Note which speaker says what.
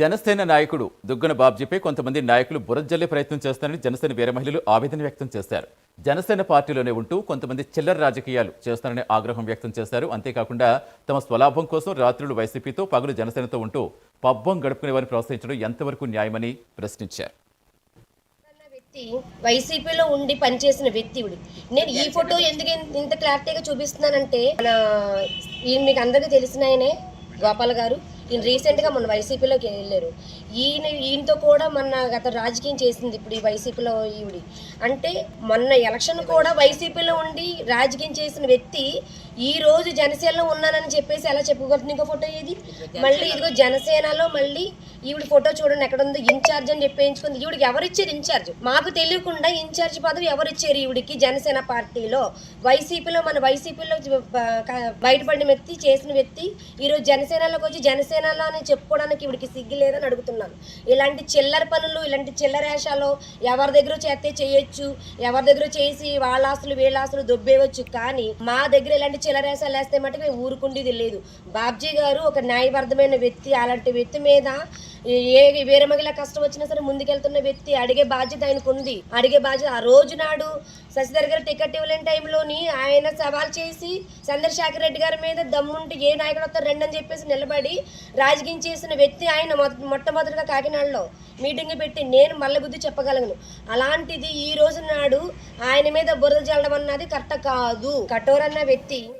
Speaker 1: జనసేన నాయకుడు దుగ్గన బాబ్జీపై కొంతమంది నాయకులు బురజల్లే ప్రయత్నం చేస్తారని జనసేన వీర మహిళలు ఆవేదన వ్యక్తం చేశారు. జనసేన పార్టీలోనే ఉంటూ కొంతమంది చిల్లర రాజకీయాలు చేస్తారని ఆగ్రహం వ్యక్తం చేశారు. అంతేకాకుండా తమ స్వలాభం కోసం రాత్రులు వైసీపీతో పగలు జనసేనతో ఉంటూ పబ్బం గడుపుకునే వారిని ప్రోత్సహించడం ఎంతవరకు న్యాయమని ప్రశ్నించారు.
Speaker 2: వ్యక్తి వైసీపీలో ఉండి పనిచేసిన వ్యక్తి నేను ఈ ఫోటో ఎందుకు ఇంత క్లారిటీగా చూపిస్తున్నానంటే మన మీకు అందరికీ తెలిసిన ఆయనే గోపాల్ గారు ఈయన రీసెంట్గా మొన్న వైసీపీలోకి వెళ్ళారు. ఈయన ఈయనతో కూడా మొన్న గత రాజకీయం చేసింది ఇప్పుడు ఈ వైసీపీలో ఈవిడి. అంటే మొన్న ఎలక్షన్ కూడా వైసీపీలో ఉండి రాజకీయం చేసిన వ్యక్తి ఈ రోజు జనసేనలో ఉన్నానని చెప్పేసి ఎలా చెప్పుకోవచ్చు ఇంకో ఫోటో ఇది? మళ్ళీ ఇదిగో జనసేనలో మళ్ళీ ఈవిడ ఫోటో చూడండి ఎక్కడ ఉందో ఇన్ఛార్జ్ అని చెప్పేయించుకుంది ఈవిడికి ఎవరు ఇచ్చారు? ఇన్ఛార్జ్ మాకు తెలియకుండా ఇన్ఛార్జ్ పదవి ఎవరు ఇచ్చారు ఈవిడికి? జనసేన పార్టీలో. వైసీపీలో మన వైసీపీలో బయటపడిన వ్యక్తి చేసిన వ్యక్తి ఈరోజు జనసేనలోకి వచ్చి జనసేనలో అని చెప్పుకోవడానికి ఈవిడికి సిగ్గు లేదని అడుగుతున్నాను. ఇలాంటి చిల్లర పనులు ఇలాంటి చిల్లర వేషాలు ఎవరి దగ్గర చేస్తే చేయొచ్చు ఎవరి దగ్గర చేసి వాళ్ళ ఆస్తులు వీళ్ళ ఆస్తులు దొబ్బేయవచ్చు. కానీ మా దగ్గర ఇలాంటి చిల్లరేషాలు వేస్తే మటుకు మేము ఊరుకుండేది లేదు. బాబ్జీ గారు ఒక న్యాయబద్ధమైన వ్యక్తి. అలాంటి వ్యక్తి మీద ఏ వేరే మగిల కష్టం వచ్చినా సరే ముందుకెళ్తున్న వ్యక్తి అడిగే బాధ్యత ఆయనకు ఉంది అడిగే బాధ్యత ఆ రోజు నాడు శశిధర్ గారు టికెట్ ఇవ్వలేని టైంలోని ఆయన సవాల్ చేసి చంద్రశేఖర్ రెడ్డి గారి మీద దమ్ముంటే ఏ నాయకుడు వస్తారు రండి అని చెప్పేసి నిలబడి రాజకీయం చేసిన వ్యక్తి ఆయన మొ- మొట్టమొదటిగా కాకినాడలో మీటింగ్ పెట్టి నేను మల్లబుద్ధి చెప్పగలను. అలాంటిది ఈ రోజు నాడు ఆయన మీద బురద జల్లడం అన్నది కరెక్ట్ కాదు. కఠోరన్న వ్యక్తి.